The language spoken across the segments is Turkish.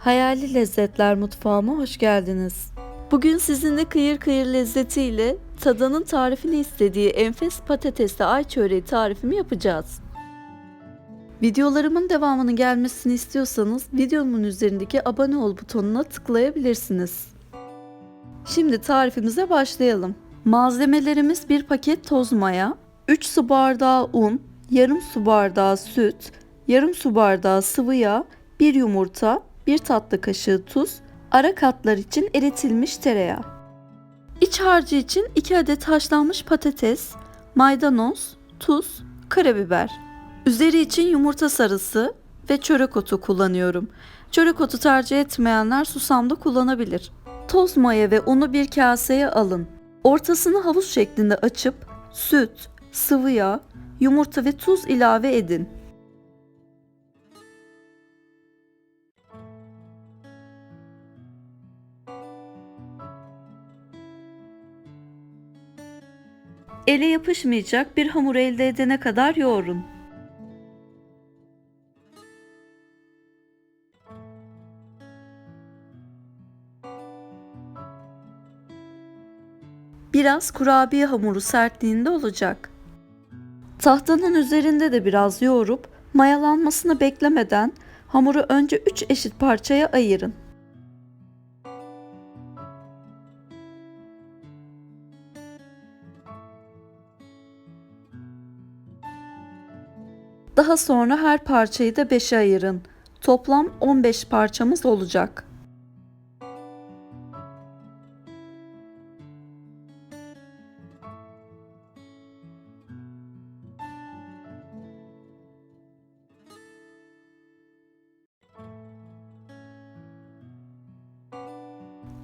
Hayali Lezzetler Mutfağıma hoş geldiniz. Bugün sizinle kıyır kıyır lezzetiyle tadanın tarifini istediği enfes patatesli ay çöreği tarifimi yapacağız. Videolarımın devamının gelmesini istiyorsanız videomun üzerindeki abone ol butonuna tıklayabilirsiniz. Şimdi tarifimize başlayalım. Malzemelerimiz bir paket toz maya, 3 su bardağı un, yarım su bardağı süt, yarım su bardağı sıvı yağ, 1 yumurta, 1 tatlı kaşığı tuz, ara katlar için eritilmiş tereyağı. İç harcı için 2 adet haşlanmış patates, maydanoz, tuz, karabiber. Üzeri için yumurta sarısı ve çörek otu kullanıyorum. Çörek otu tercih etmeyenler susam da kullanabilir. Toz maya ve unu bir kaseye alın. Ortasını havuz şeklinde açıp süt, sıvı yağ, yumurta ve tuz ilave edin. Ele yapışmayacak bir hamur elde edene kadar yoğurun. Biraz kurabiye hamuru sertliğinde olacak. Tahtanın üzerinde de biraz yoğurup mayalanmasını beklemeden hamuru önce 3 eşit parçaya ayırın. Daha sonra her parçayı da 5'e ayırın. Toplam 15 parçamız olacak.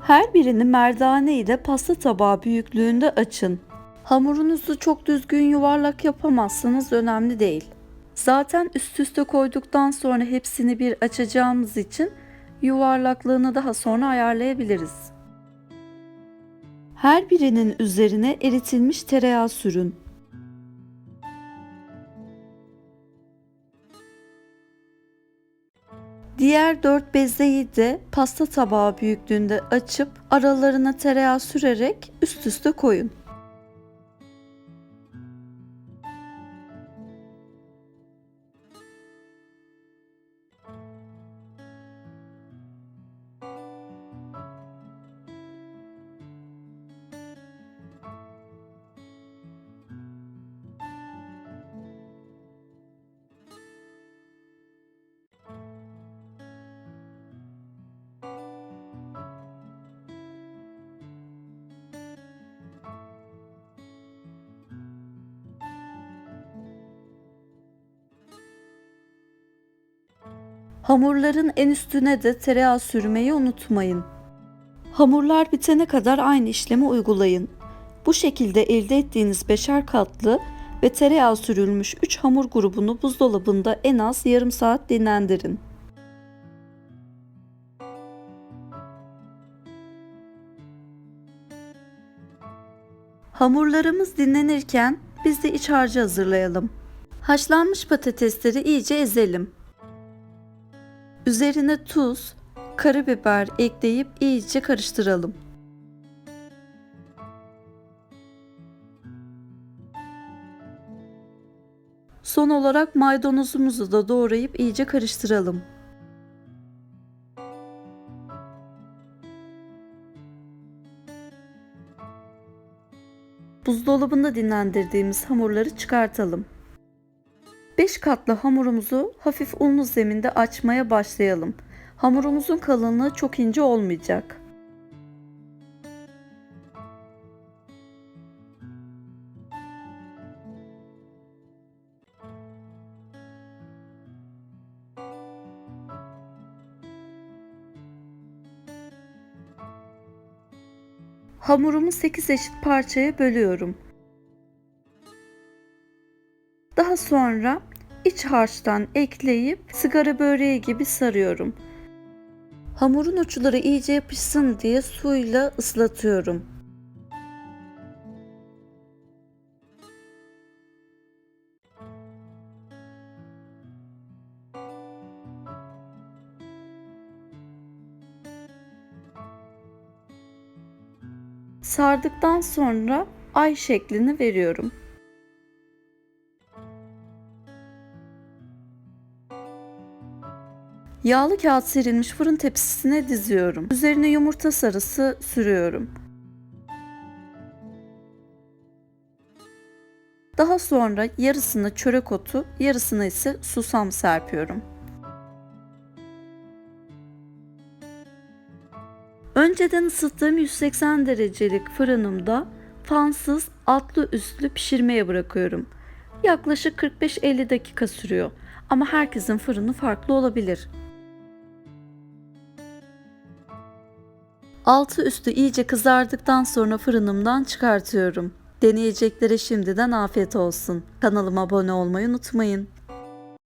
Her birini merdane ile pasta tabağı büyüklüğünde açın. Hamurunuzu çok düzgün yuvarlak yapamazsanız önemli değil. Zaten üst üste koyduktan sonra hepsini bir açacağımız için yuvarlaklığını daha sonra ayarlayabiliriz. Her birinin üzerine eritilmiş tereyağı sürün. Diğer dört bezeyi de pasta tabağı büyüklüğünde açıp aralarına tereyağı sürerek üst üste koyun. Hamurların en üstüne de tereyağı sürmeyi unutmayın. Hamurlar bitene kadar aynı işlemi uygulayın. Bu şekilde elde ettiğiniz beşer katlı ve tereyağı sürülmüş 3 hamur grubunu buzdolabında en az yarım saat dinlendirin. Hamurlarımız dinlenirken biz de iç harcı hazırlayalım. Haşlanmış patatesleri iyice ezelim. Üzerine tuz, karabiber ekleyip iyice karıştıralım. Son olarak maydanozumuzu da doğrayıp iyice karıştıralım. Buzdolabında dinlendirdiğimiz hamurları çıkartalım. 5 katlı hamurumuzu hafif unlu zeminde açmaya başlayalım. Hamurumuzun kalınlığı çok ince olmayacak. Hamurumu 8 eşit parçaya bölüyorum. Daha sonra iç harçtan ekleyip sigara böreği gibi sarıyorum. Hamurun uçları iyice yapışsın diye suyla ıslatıyorum. Sardıktan sonra ay şeklini veriyorum. Yağlı kağıt serilmiş fırın tepsisine diziyorum. Üzerine yumurta sarısı sürüyorum. Daha sonra yarısını çörek otu, yarısını ise susam serpiyorum. Önceden ısıttığım 180 derecelik fırınımda fansız altlı üstlü pişirmeye bırakıyorum. Yaklaşık 45-50 dakika sürüyor ama herkesin fırını farklı olabilir. Altı üstü iyice kızardıktan sonra fırınımdan çıkartıyorum. Deneyeceklere şimdiden afiyet olsun. Kanalıma abone olmayı unutmayın.